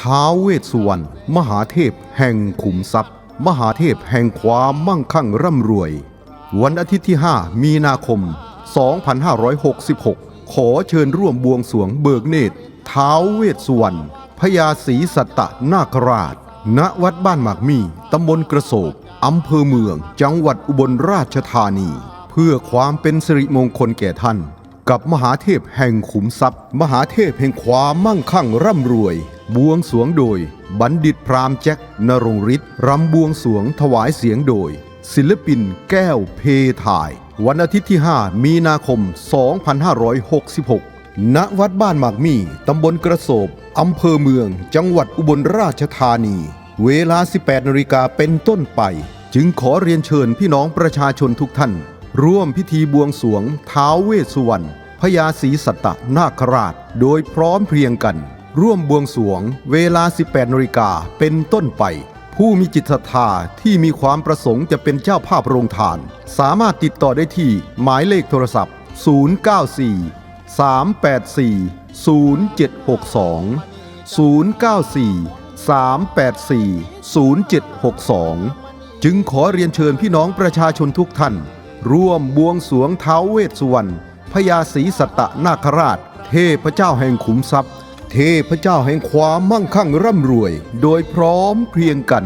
ท้าวเวสสุวรรณมหาเทพแห่งขุมทรัพย์ มหาเทพแห่งความมั่งคั่งร่ำรวย วันอาทิตย์ที่ 5 มีนาคม 2566 ขอเชิญร่วมบวงสวงเบิกเนตรท้าวเวสสุวรรณพญาศรีสัตตนาคราช ณวัดบ้านหมากมีตำบลกระโสบอำเภอเมือง จังหวัดอุบลราชธานี เพื่อความเป็นสิริมงคลแก่ท่าน กับมหาเทพแห่งขุมทรัพย์ มหาเทพแห่งความมั่งคั่งร่ำรวย บวงสรวงโดย บัณฑิตพรามแจ็คนรงฤทธิ์รำบวงสรวงถวายเสียงโดย ศิลปินแก้วเพถ่าย วันอาทิตย์ที่ 5 มีนาคม 2566 ณ วัดบ้านหมากมี่ตำบลกระโสบอำเภอเมือง จังหวัดอุบลราชธานี เวลา 18นาฬิกาเป็นต้นไป จึงขอเรียนเชิญพี่น้องประชาชนทุกท่าน ร่วมพิธีบวงสวงท้าวเวสสุวรรณพญาศรีสัตตนาคราช โดยพร้อมเพรียงกัน ร่วมบวงสวงเวลา 18นาฬิกาเป็นต้นไป ผู้มีจิตศรัทธาที่มีความประสงค์จะเป็นเจ้าภาพโรงทาน สามารถติดต่อได้ที่หมายเลขโทรศัพท์ 094 384 0762 094 384 0762 จึงขอเรียนเชิญพี่น้องประชาชนทุกท่าน ร่วมบวงสวงเท้าเวสสุวรรณพญาศรีสัตนาคราช เทพเจ้าแห่งขุมทรัพย์ เทพเจ้าแห่งความมั่งคั่งร่ำรวย โดยพร้อมเพรียงกัน